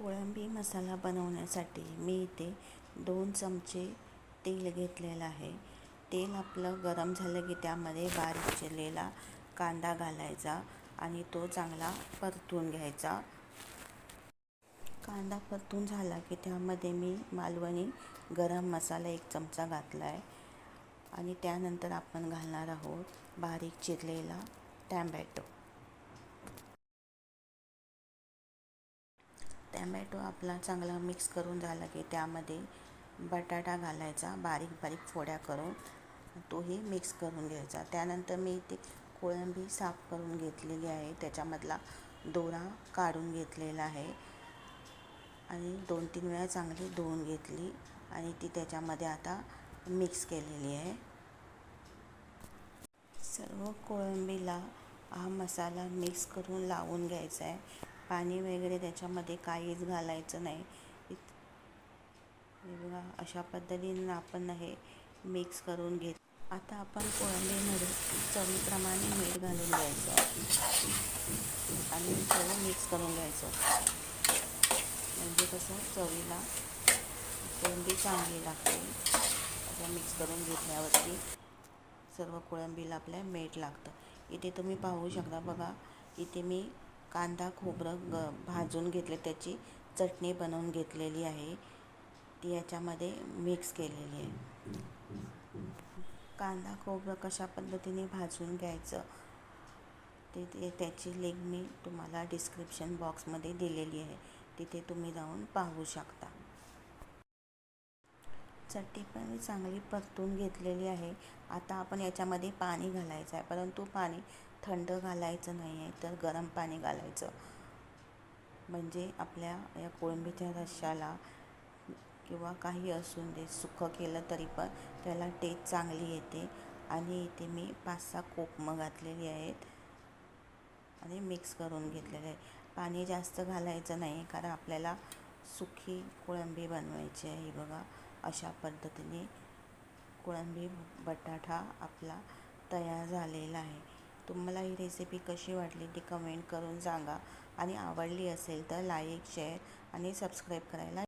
कोळंबी मसाला बनवण्यासाठी मी इथे दोन चमचे तेल घेतलेलं आहे. तेल आपलं गरम झालं की त्यामध्ये बारीक चिरलेला कांदा घालायचा आणि तो चांगला परतून घ्यायचा. कांदा परतून झाला की त्यामध्ये मी मालवणी गरम मसाला एक चमचा घातला आहे आणि त्यानंतर आपण घालणार आहोत बारीक चिरलेला टॅम्बॅटो टॅमॅटो आपला चांगला मिक्स करून झाला की त्यामध्ये बटाटा घालायचा बारीक बारीक फोड्या करून तोही मिक्स करून घ्यायचा. त्यानंतर मी इथे कोळंबी साफ करून घेतलेली आहे. त्याच्यामधला दोरा काढून घेतलेला आहे. आणि दोन तीन वेळा चांगली धुवून घेतली आणि ती त्याच्यामध्ये आता मिक्स केलेली आहे. सर्व कोळंबीला हा मसाला मिक्स करून लावून घ्यायचा आहे. पाणी वगैरे त्याच्यामध्ये काहीच घालायचं नाही. हे बघा अशा पद्धतीनं आपण हे मिक्स करून घेत. आता आपण कोळंबीमध्ये चवीप्रमाणे मीठ घालून घ्यायचं. आणि सर्व मिक्स करून घ्यायचं. म्हणजे कसं चवीला कोळंबी चांगली लागते. असं मिक्स करून घेतल्यावरती सर्व कोळंबीला आपल्या मीठ लागतं. इथे तुम्ही पाहू शकता बघा इथे मी कांदा खोबरं ग भाजून घेतले त्याची चटणी बनवून घेतलेली आहे. ती याच्यामध्ये मिक्स केलेली आहे. कांदा खोबरं कशा पद्धतीने भाजून घ्यायचं ते ते त्याची लिंक मी तुम्हाला डिस्क्रिप्शन बॉक्समध्ये दिलेली आहे. तिथे तुम्ही जाऊन पाहू शकता. चटणी पण मी चांगली परतून घेतलेली आहे. आता आपण याच्यामध्ये पाणी घालायचं आहे. परंतु पाणी थंड घालायचं नाही आहे तर गरम पाणी घालायचं. म्हणजे आपल्या या कोळंबीच्या रश्श्याला किंवा काही असून दे सुखं केलं तरी पण त्याला टेस्ट चांगली येते. आणि इथे मी पाच सहा कोकमं घातलेली आहेत. आणि मिक्स करून घेतलेले आहे. पाणी जास्त घालायचं नाही कारण आपल्याला सुखी कोळंबी बनवायची आहे. बघा. अशा पद्धतीने कोळंबी बटाटा आपला तयार झालेला आहे. तुम्हाला ही रेसिपी कशी वाटली ती कमेंट करून सांगा. आणि आवडली असेल तर लाईक शेअर आणि सबस्क्राईब करायला